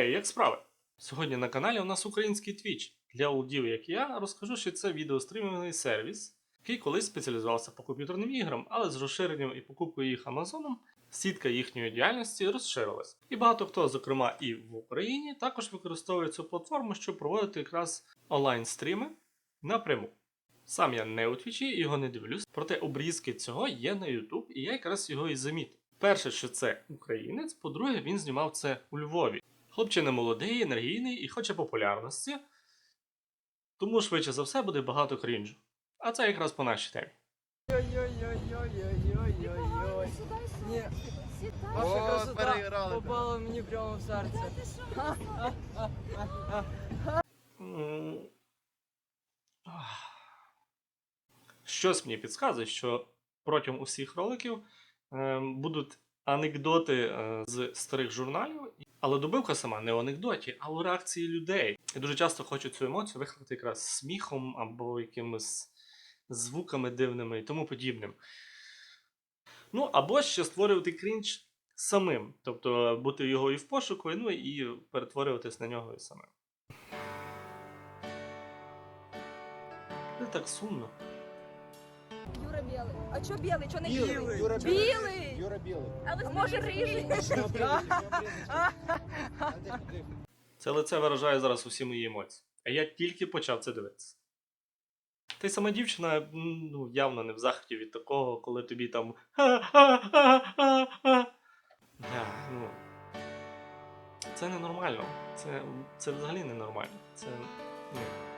Гей, як справи? Сьогодні на каналі у нас український Twitch. Для олдів, як я, розкажу, що це відеострімінговий сервіс, який колись спеціалізувався по комп'ютерним іграм, але з розширенням і покупкою їх Амазоном сітка їхньої діяльності розширилась. І багато хто, зокрема і в Україні, також використовує цю платформу, щоб проводити якраз онлайн-стріми напряму. Сам я не у Твічі його не дивлюсь, проте обрізки цього є на YouTube, і я якраз його і замітив. Перше, що це українець, по-друге, він знімав це у Львові. Хлопчина молодий, енергійний і хоче популярності, тому швидше за все буде багато крінжу. А це якраз по нашій темі. Ой-ой-ой-ой-ой-ой-ой. Ні, ваша красота переіграли. попала мені прямо в серце. М, ах. Щось мені підказує, що протягом усіх роликів е, будуть анекдоти е, з старих журналів, але добивка сама не в анекдоті, а у реакції людей. Я дуже часто хочу цю емоцію викликати якраз сміхом або якимись звуками дивними і тому подібним. Ну, або ще створювати крінж самим, тобто бути його і в пошуку, ну і перетворюватись на нього і самим. Це так сумно. Юра білий. А чо білий? Чо не Білий, білий? Юра Білий. Юра білий. Але може рижий. Це лице виражає зараз усі мої емоції. А я тільки почав це дивитися. Та й сама дівчина ну, явно не в захваті від такого, коли тобі там. «Ха-ха-ха-ха-ха». Ну. Це ненормально. Це, це взагалі ненормально. Це. Ні.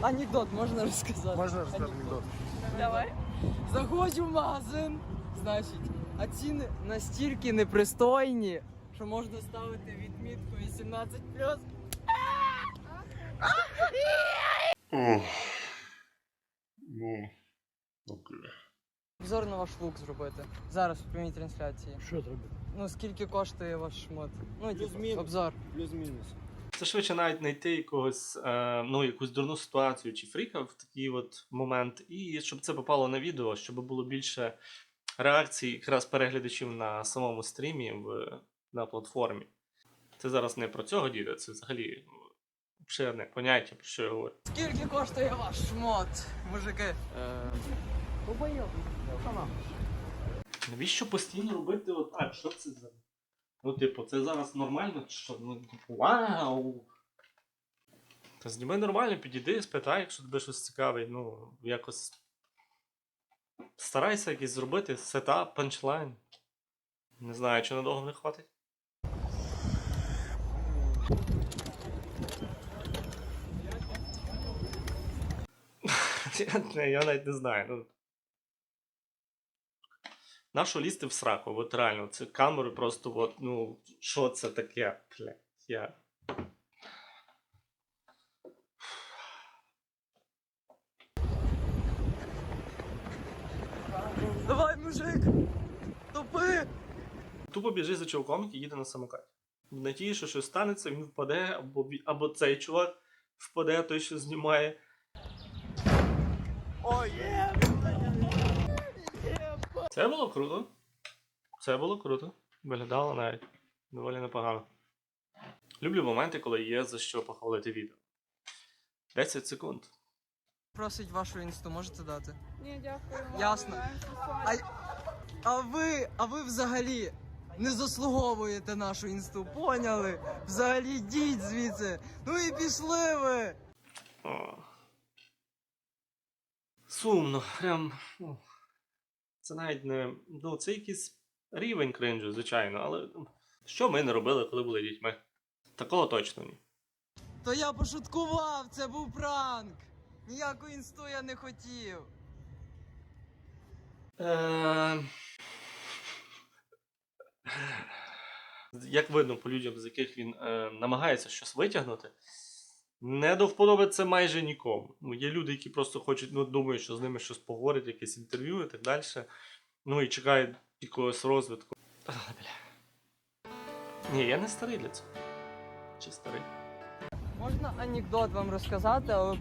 Анекдот. Можна розказати? Можна розказати анекдот? Давай. Заходжу в магазин, значить, а ціни настільки непристойні, що можна ставити відмітку 18+. Ну. Окей. Обзор на ваш лук зробити. Зараз в прямій трансляції. Що зробити? Ну скільки коштує ваш шмот? Ну, типу, Плюс-мінус. обзор. Плюс-мінус. Це швидше навіть знайти якогось, е, ну, якусь дурну ситуацію чи фріка в такий от момент, і щоб це попало на відео, щоб було більше реакцій, якраз переглядачів на самому стрімі в, на платформі. Це зараз не про цього діда, це взагалі обширне поняття, про що я говорю. Скільки коштує ваш шмот, мужики? Навіщо постійно робити отак? Що це за. Ну, типу, це зараз нормально, що? Ну, типу, вау! Та зніми нормально, підійди, спитай, якщо тебе щось цікавить, ну, якось. Старайся якийсь зробити сетап, панчлайн. Не знаю, чи надовго не хватить. Я, навіть не знаю. Нащо лізти в сраку? От реально, це камери просто, от, ну, що це таке? Блядь, я. Давай, мужик! Тупи! Тупо біжить за чуваком, який їде на самокаті. В надії, що щось станеться, він впаде, або, або цей чувак впаде, той, що знімає. Це було круто. Це було круто. Виглядало навіть доволі непогано. Люблю моменти, коли є за що похвалити відео. 10 секунд. Просить вашу інсту, можете дати? Ні, дякую. Ясно. А, а ви, а ви взагалі не заслуговуєте нашу інсту, поняли? Взагалі йдіть звідси. Ну і пішли ви. О. Сумно, прям. ну, Це навіть не. Ну, це якийсь рівень кринжу, звичайно, але що ми не робили, коли були дітьми? Такого точно ні. То я пошуткував, це був пранк. Ніяку інсту я не хотів. Е... Як видно по людям, з яких він е, намагається щось витягнути, не до вподоби це майже нікому. Ну, є люди, які просто хочуть, ну, думають, що з ними щось поговорять, якесь інтерв'ю і так далі. Ну і чекають якогось розвитку. А, бля. Ні, я не старий для цього. Чи старий? Можна анекдот вам розказати, але.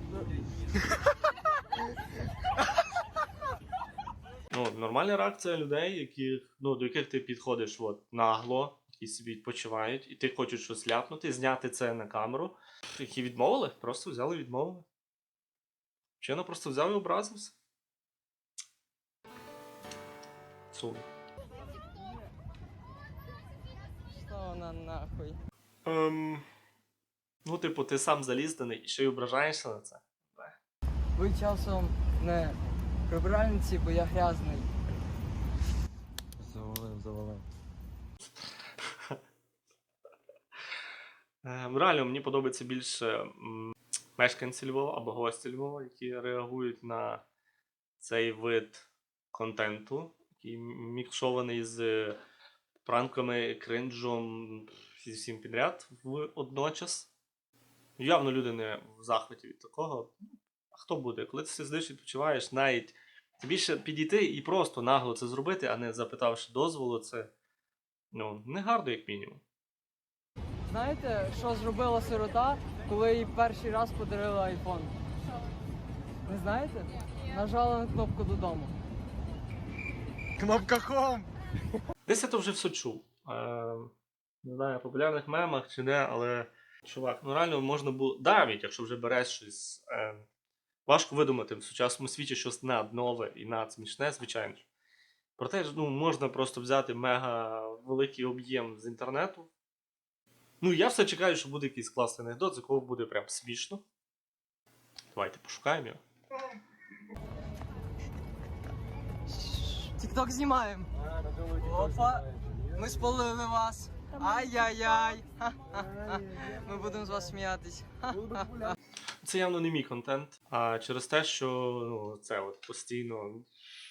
Ну, нормальна реакція людей, яких, ну, до яких ти підходиш от, нагло, які собі відпочивають, і ти хочеш щось ляпнути, зняти це на камеру. Які відмовили, просто взяли і відмовили. Вчено просто взяв і образився. Сум. Що вона нахуй? Ем, ну, типу, ти сам залізданий і ще й ображаєшся на це. Ви часом не прибиральниці, бо я грязний. Завалив, завалив. Ем, реально, мені подобається більше м, мешканці Львова або гості Львова, які реагують на цей вид контенту, який мікшований з пранками, кринжом зі всім підряд водночас. Явно люди не в захваті від такого. А хто буде? Коли ти сидиш і відпочиваєш, навіть більше підійти і просто нагло це зробити, а не запитавши дозволу, це ну, не гарно, як мінімум. Знаєте, що зробила сирота, коли їй перший раз подарили айфон? Не знаєте? Нажала на кнопку додому. Кнопка Home! Десь я то вже все чув. Е, не знаю, в популярних мемах чи де, але чувак, ну реально можна було. Навіть якщо вже береш щось. Е, важко видумати в сучасному світі щось наднове і надсмішне, звичайно. Проте ну, можна просто взяти мега великий об'єм з інтернету. Ну, я все чекаю, що буде якийсь класний анекдот, з якого буде прям смішно. Давайте пошукаємо його. Тікток знімаємо. Опа. Ми спалили вас. Ай-яй-яй. Ми будемо з вас сміятись. Це явно не мій контент, а через те, що ну, це от постійно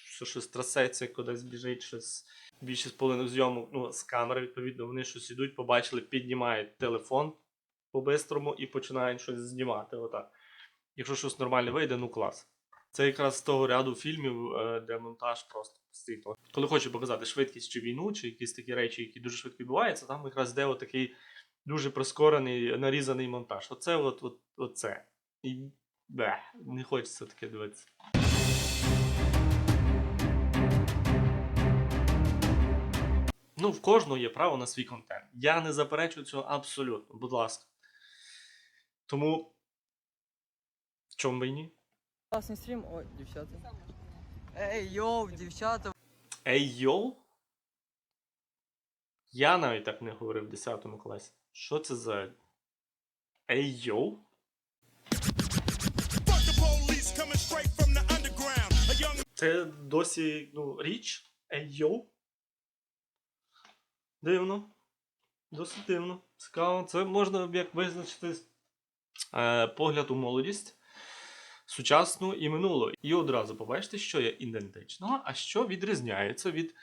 що щось трасеться, кудись біжить, щось більшість половину зйомок, ну, з камери, відповідно, вони щось ідуть, побачили, піднімають телефон по-бистрому і починають щось знімати. Отак. Якщо щось нормальне вийде, ну клас. Це якраз з того ряду фільмів, е, де монтаж просто постійно. Коли хочу показати швидкість чи війну, чи якісь такі речі, які дуже швидко відбуваються, там якраз де такий дуже прискорений, нарізаний монтаж. Оце от, от, оце. І бе, не хочеться таке дивитися. Ну, в кожного є право на свій контент. Я не заперечую цього абсолютно, будь ласка. Тому. В чому би ні? Класний стрім. Ой, дівчата. Ей, йоу, дівчата. Ей йоу? Я навіть так не говорив в 10 класі. Що це за. Ей йоу? Це досі ну, річ? Ей йоу? Дивно. Досить дивно. Цікаво. Це можна як визначити е, погляд у молодість, сучасну і минулу. І одразу побачите, що є ідентичного, а що відрізняється від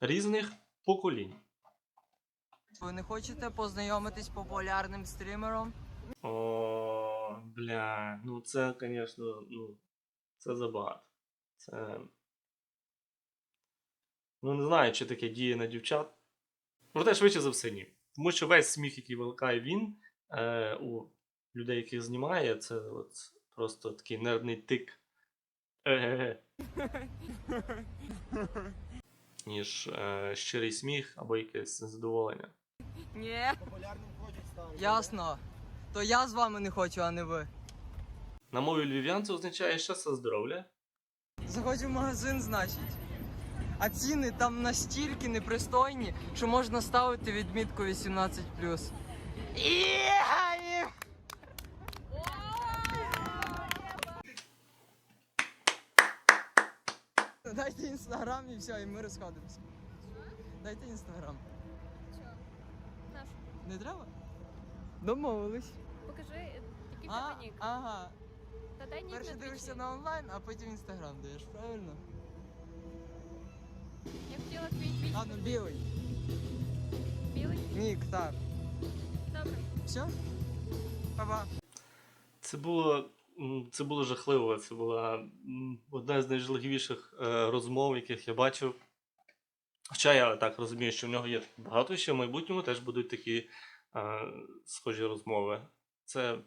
різних поколінь. Ви не хочете познайомитись з популярним стрімером? О, бля, ну це, звісно, ну, це забагато. Це. Ну, не знаю, чи таке діє на дівчат. Проте, швидше за все, ні. Тому що весь сміх, який викликає він е, у людей, яких знімає, це от просто такий нервний тик. Е-ге-ге. Ніж е, щирий сміх або якесь задоволення. Ні. Ясно. То я з вами не хочу, а не ви. На мові львів'ян це означає щастя здоров'я. Заходжу в магазин, значить. А ціни там настільки непристойні, що можна ставити відмітку 18. Іхаєм! Дайте інстаграм і все, і ми розходимося. Дайте інстаграм. Наш. Не треба? Домовились. Покажи, який в А, тебе нік. ага. Та дай нік Перше на дивишся на онлайн, а потім інстаграм даєш, правильно? Я хотіла твій твіч. Ладно, білий. Білий? Нік, так. Добре. Все? Па-па. Це було, це було жахливо. Це була одна з найжахливіших е, розмов, яких я бачив. Хоча я так розумію, що в нього є багато ще в майбутньому теж будуть такі е, схожі розмови. Це.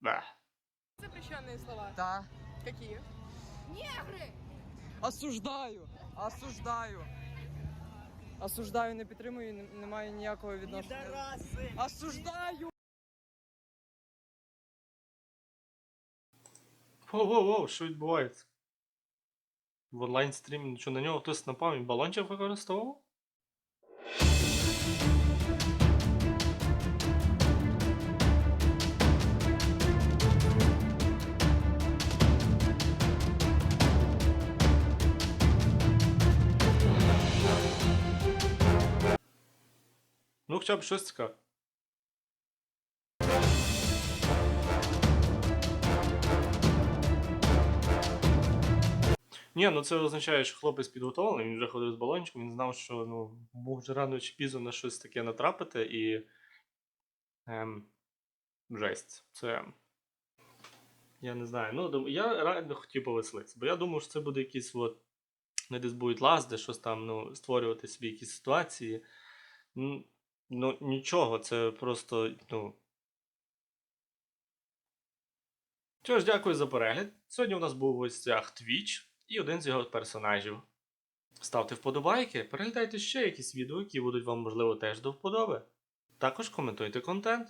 Бе. Запрещенные слова. Та. Какие? Негри! Осуждаю. Осуждаю. Осуждаю, не підтримую, не, не маю ніякого відношення. Осуждаю! Воу-воу-воу, що відбувається? В онлайн стрімі нічого на нього хтось напав і балончик використовував? Ну, хоча б щось цікаве. Ні, ну це означає, що хлопець підготовлений, він вже ходив з балончиком, він знав, що ну, може рано чи пізно на щось таке натрапити і. Ем, жесть. Це. Я не знаю. Ну, я реально хотів повеселитися, бо я думав, що це буде якийсь от. Не десь будуть лазди, щось там, ну, створювати собі якісь ситуації. Ну, нічого, це просто, ну. Що ж, дякую за перегляд. Сьогодні у нас був в гостях Twitch і один з його персонажів. Ставте вподобайки, переглядайте ще якісь відео, які будуть вам, можливо, теж до вподоби. Також коментуйте контент.